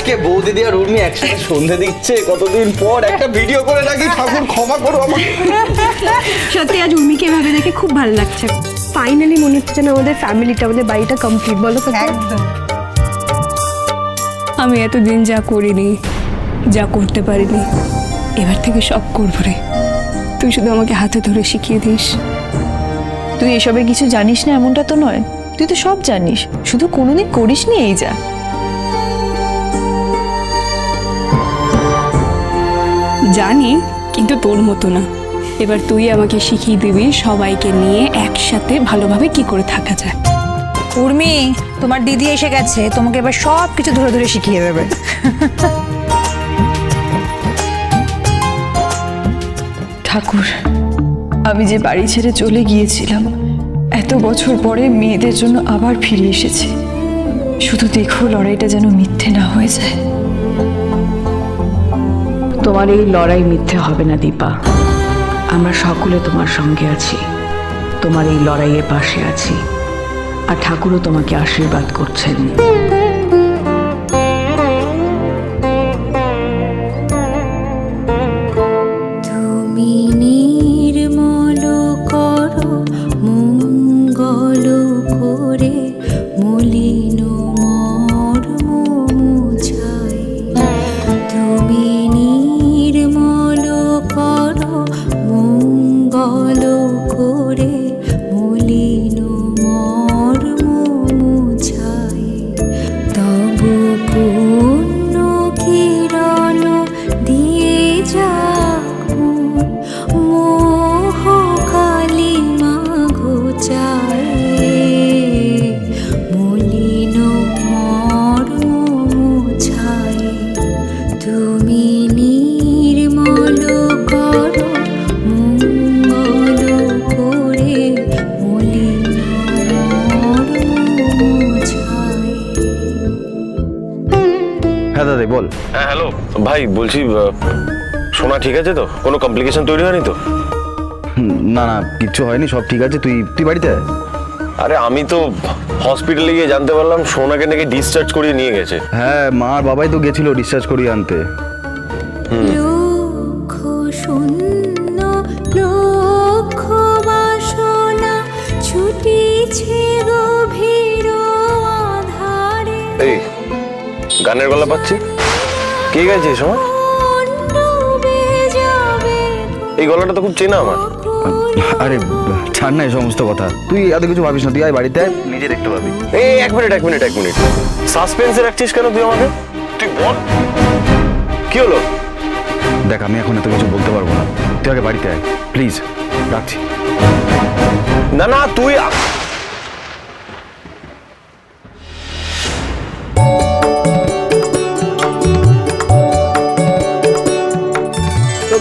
আজকে বৌদিদি আর উর্মি একসাথে সন্ধে দিচ্ছে কতদিন পর একটা ভিডিও করে রাখি ঠাকুর ক্ষমা করো আমাকে। সত্যি আজ উর্মিকে এভাবে দেখে খুব ভালো লাগছে। ফাইনালি মনে হচ্ছে যেন আমাদের ফ্যামিলিটা আমাদের বাড়িটা কমপ্লিট বলো তো একদম। আমি এতদিন যা করিনি যা করতে পারিনি এবার থেকে সব করব রে। তুই শুধু আমাকে হাতে ধরে শিখিয়ে দিস। তুই এসবে কিছু জানিস না এমনটা তো নয়। তুই তো সব জানিস। শুধু কোনোদিন করিস নি এই যা। জানি কিন্তু তোর মতো না। এবার তুই আমাকে শিখিয়ে দিবি সবাইকে নিয়ে একসাথে ভালোভাবে কি করে থাকা যায়। উর্মি তোমার দিদি এসে গেছে তোমাকে এবার সব কিছু ধরে ধরে শিখিয়ে দেবে। ঠাকুর আমি যে বাড়ি ছেড়ে চলে গিয়েছিলাম এত বছর পরে মেয়েদের জন্য আবার ফিরে এসেছি। শুধু দেখো লড়াইটা যেন মিথ্যে না হয়ে যায়। তোমার এই লড়াই মিথ্যে হবে না, দীপা। আমরা সকলে তোমার সঙ্গে আছি। তোমার এই লড়াইয়ের পাশে আছি। আর ঠাকুরও তোমাকে আশীর্বাদ করছেন। হ্যাঁ দাদা বল। হ্যাঁ হ্যালো। ভাই বলছি সোনা ঠিক আছে তো? কোনো কমপ্লিকেশন তৈরি হয়নি তো? না না কিচ্ছু হয়নি সব ঠিক আছে। তুই তুই বাড়িতে? আরে আমি তো হসপিটালে গিয়ে জানতে পারলাম সোনাকে নাকি ডিসচার্জ করিয়ে নিয়ে গেছে। হ্যাঁ মা আর বাবাই তো গেছিল ডিসচার্জ করিয়ে আনতে। এই গানের গলা পাচ্ছি। কে গাইছে এই সময়? এই গলাটা তো খুব চেনা আমার। আরে ছাড় না এই সমস্ত কথা। তুই এত কিছু ভাবিস না তুই আয় বাড়িতে আয়, নিজে দেখতে পাবি। এই এক মিনিট এক মিনিট এক মিনিট। সাসপেন্সে রাখছিস কেন তুই আমাকে? তুই বল। কি হলো? দেখ আমি এখন এত কিছু বলতে পারব না। তুই আগে বাড়িতে আয় প্লিজ রাখছি। না না তুই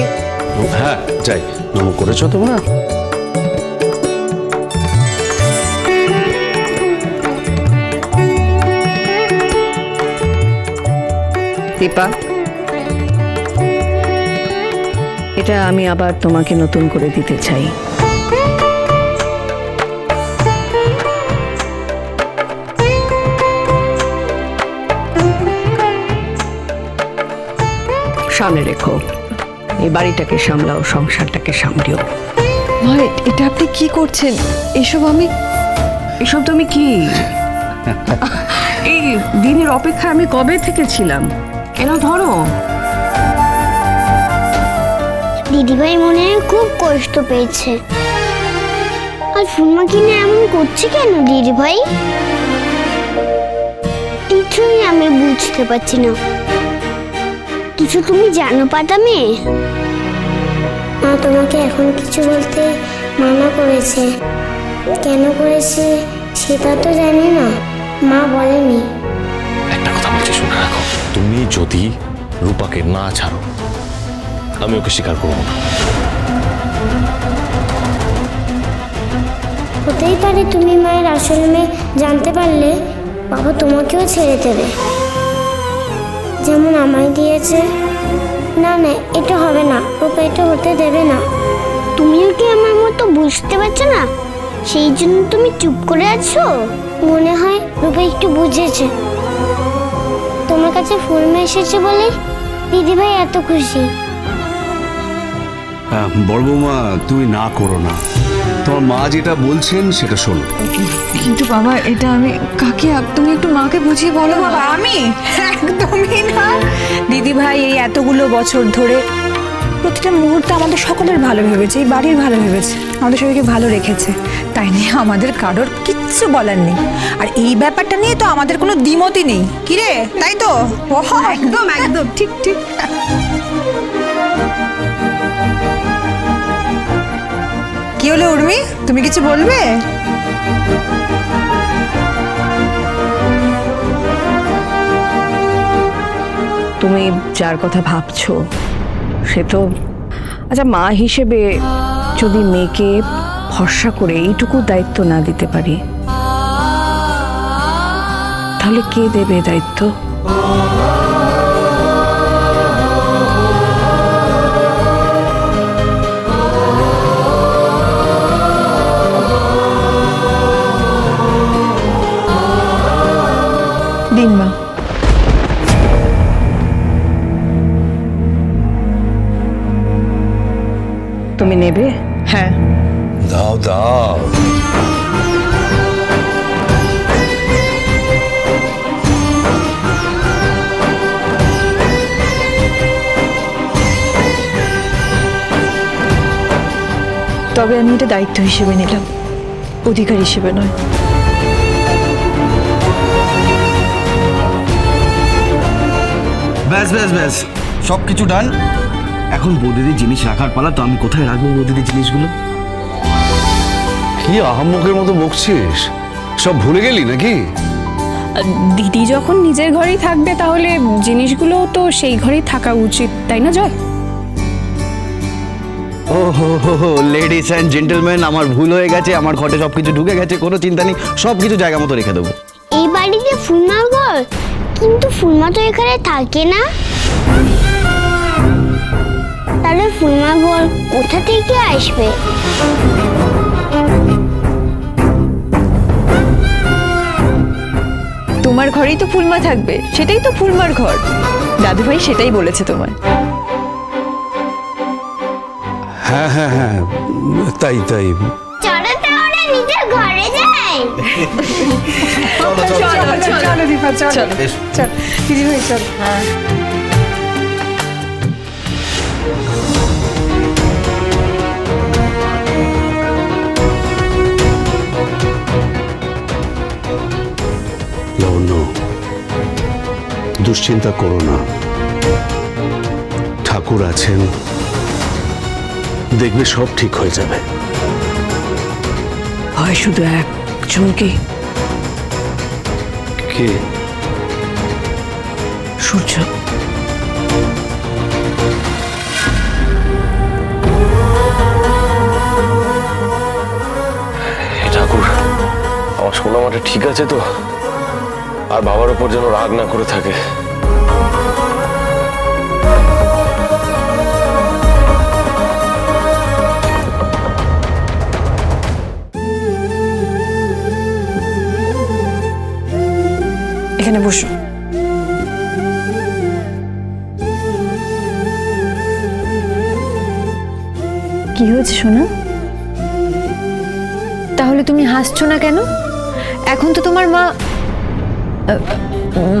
আ- হ্যাঁ যাই। নম করেছ তোমরা? দীপা? এটা আমি আবার তোমাকে নতুন করে দিতে চাই। সামনে রেখো। এই বাড়িটাকে সামলাও সংসারটাকে সামলিও। মা এটা আপনি কি করছেন? এসব আমি এসব তো আমি কি? এই দিনের অপেক্ষা আমি কবে থেকে ছিলাম? কেন ধরো? দিদিভাই মনে হয় খুব কষ্ট পেয়েছে। আর ফুলমা কিনে এমন করছে কেন দিদিভাই? কিছুই আমি বুঝতে পারছি না। কিছু তুমি জানো পাতা মেয়ে? মা তোমাকে এখন কিছু বলতে মানা করেছে। কেন করেছে সেটা তো জানি না। মা বলেনি। একটা কথা বলছি শুনে রাখো। তুমি যদি রূপাকে না ছাড়ো আমি ওকে স্বীকার করব না। হতেই পারে তুমি মায়ের আসল মেয়ে জানতে পারলে বাবা তোমাকেও ছেড়ে দেবে। যেমন আমায় দিয়েছে। না না এটা হবে না। ওকে এটা হতে দেবে না। তুমিও কি আমার মতো বুঝতে পারছ না? সেই জন্য তুমি চুপ করে আছো? মনে হয় রূপা একটু বুঝেছে। তোমার কাছে ফুল এসেছে বলে দিদিভাই এত খুশি। বড় বৌমা তুমি না করো না। তোমার মা যেটা বলছেন সেটা শোনো। কিন্তু বাবা এটা আমি কাকে তুমি একটু মাকে বুঝিয়ে বলো। বাবা বাবা আমি? একদমই ভাই এই এতগুলো বছর ধরে প্রতিটা মুহূর্তে আমাদের সকলের ভালো ভেবেছে এই বাড়ির ভালো ভেবেছে আমাদের সবাইকে ভালো রেখেছে। তাই নিয়ে আমাদের কারোর কিচ্ছু বলার নেই। আর এই ব্যাপারটা নিয়ে তো আমাদের কোনো দ্বিমতই নেই। কি রে? তাই তো? একদম একদম। ঠিক ঠিক। কি হলো উর্মি? তুমি কিছু বলবে? তুমি যার কথা ভাবছ, সে তো আচ্ছা মা হিসেবে যদি মেয়েকে ভরসা করে এইটুকু দায়িত্ব না দিতে পারি, তাহলে কে দেবে দায়িত্ব? দাও। দাও তবে আমি এটা দায়িত্ব হিসেবে নিলাম। অধিকার হিসেবে নয়। ব্যাস ব্যাস ব্যাস। সব কিছু ডান। এখন বৌদিদির জিনিস রাখার পালা তো আমি কোথায় রাখব বৌদিদির জিনিসগুলো? কি আহাম্মকের মতো বকছিস? সব ভুলে গেলি নাকি? দিদি যখন নিজের ঘরেই থাকবে তাহলে জিনিসগুলো তো সেই ঘরেই থাকা উচিত তাই না জয়? ও হো হো হো লেডিস অ্যান্ড জেন্টেলম্যান আমার ভুল হয়ে গেছে আমার ঘরে সব কিছু ঢুকে গেছে কোনো চিন্তা নেই সব কিছু জায়গা মতো রেখে দেবো। এই বাড়িতে ফুলমার ঘর? কিন্তু ফুলমা তো এখানে থাকে না। তাহলে ফুলমা ঘর কোথা থেকে আসবে? তোমার ঘরেই তো ফুলমা থাকবে সেটাই তো ফুলমার ঘর দাদু ভাই সেটাই বলেছে তোমার হ্যাঁ হ্যাঁ হ্যাঁ তাই তাই চলো তাহলে নিজের ঘরে যাই চলো দীপা চলো চল দিদি ভাই চল লাবণ্য দুশ্চিন্তা করো না। ঠাকুর আছেন। দেখবে সব ঠিক হয়ে যাবে। হয় শুধু একজনকে কে? সূর্য। ঠাকুর আমার সোনা মাটা ঠিক আছে তো? আর বাবার ওপর যেন রাগ না করে থাকে। এখানে বসো কি হয়েছে সোনা? তাহলে তুমি হাসছো না কেন? এখন তো তোমার মা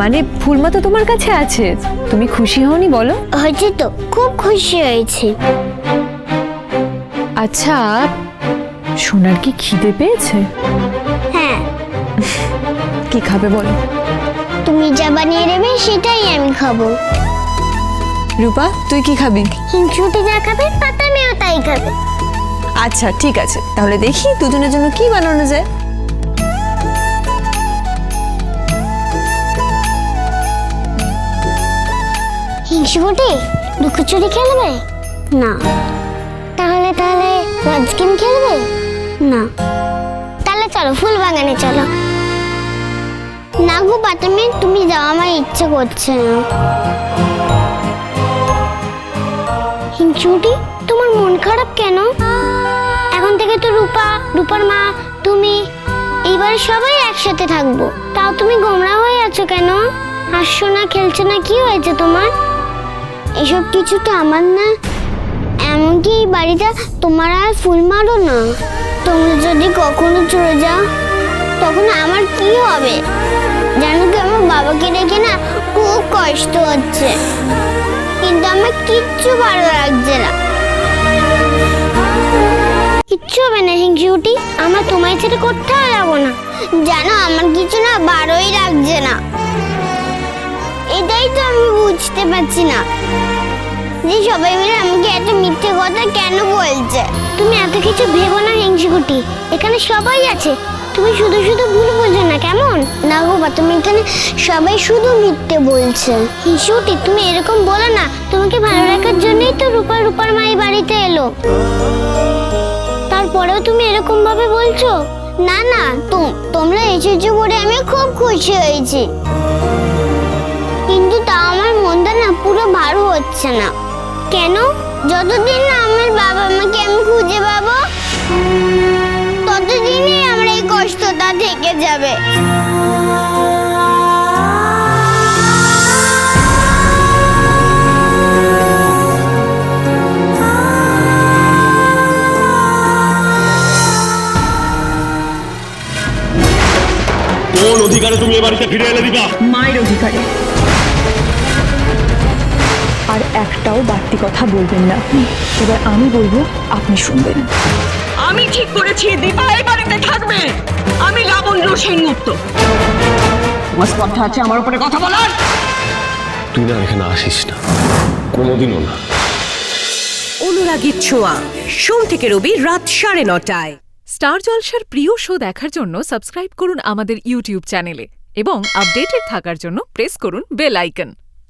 মানে ফুলমা তো তোমার কাছে আছে। তুমি খুশি হওনি বলো? হয়েছে তো খুব খুশি হয়েছে। আচ্ছা সোনার কি খিদে পেয়েছে? হ্যাঁ। কি খাবে বলো? তুমি যা বানিয়ে দেবে সেটাই আমি খাব। রূপা তুই কি খাবি? হিংসুটি যা খাবে পাতা মেয়েও তাই খাবে। আচ্ছা ঠিক আছে। তাহলে দেখি দুজনের জন্য কি বানানো যায়। হিংসুটি লুকোচুরি খেলবে? না। তাহলে তাহলে ওয়াজ খেলবে? না। তাহলে চলো ফুল বাগানে চলো। না গো পাতামি তুমি যাও, আমার ইচ্ছে করছে না। হিংসুটি, তোমার মন খারাপ কেন? এখন থেকে তো রূপা, রূপার মা, তুমি, এইবার সবাই একসাথে থাকব। তাও তুমি গোমরা হয়ে আছো কেন? হাসছো না, খেলছো না, কি হয়েছে তোমার? এসব কিছু তো আমার না। এমনকি এই বাড়িটা তোমার আর ফুল মারো না। তোমরা যদি কখনো চলে যাও, তখন আমার কি হবে? জানো কি, আমার বাবাকে রেখে না খুব কষ্ট হচ্ছে। কিন্তু আমার কিচ্ছু ভালো লাগছে না। কিচ্ছু হবে না হিংসুটি আমার তোমায় ছেড়ে কোথাও যাব না। জানো, আমার কিছু না ভালোই লাগছে না। এটাই তো আমি বুঝতে পারছি না। যে সবাই মিলে আমাকে এত মিথ্যে কথা কেন বলছে? তুমি এত কিছু ভেবো না হিংসুকুটি এখানে সবাই আছে। তুমি শুধু শুধু ভুল বলছো না, কেমন? না গো তুমি এখানে সবাই শুধু মিথ্যে বলছে। হিংসুটি তুমি এরকম বলো না। তোমাকে ভালো রাখার জন্যই তো রূপা, রূপার মাই বাড়িতে এলো। তারপরেও তুমি এরকম ভাবে বলছো? না না তোমরা এসেছ বলে আমি খুব খুশি হয়েছি। কিন্তু তা আমার মনটা না পুরো ভালো হচ্ছে না। কেন? যতদিন না আমার বাবা মাকে আমি খুঁজে পাবো ততদিনই কষ্টটা থেকে যাবে। কোন অধিকারে তুমি এ বাড়িতে ফিরে এলে দিবা? মায়ের অধিকারে। আর একটাও বাড়তি কথা বলবেন না। আপনি এবার আমি বলব আপনি শুনবেন। আমি ঠিক করেছি দীপা এই বাড়িতে থাকবে। আমি লাবণ্য সেনগুপ্ত তোমার স্পর্ধা আছে আমার উপরে কথা বলার। তুই না এখানে আসিস না। কোনোদিনও না। অনুরাগীর ছোঁয়া। সোম থেকে রবি রাত সাড়ে নটায়। স্টার জলসার প্রিয় শো দেখার জন্য সাবস্ক্রাইব করুন আমাদের ইউটিউব চ্যানেলে এবং আপডেটেড থাকার জন্য প্রেস করুন বেল আইকন।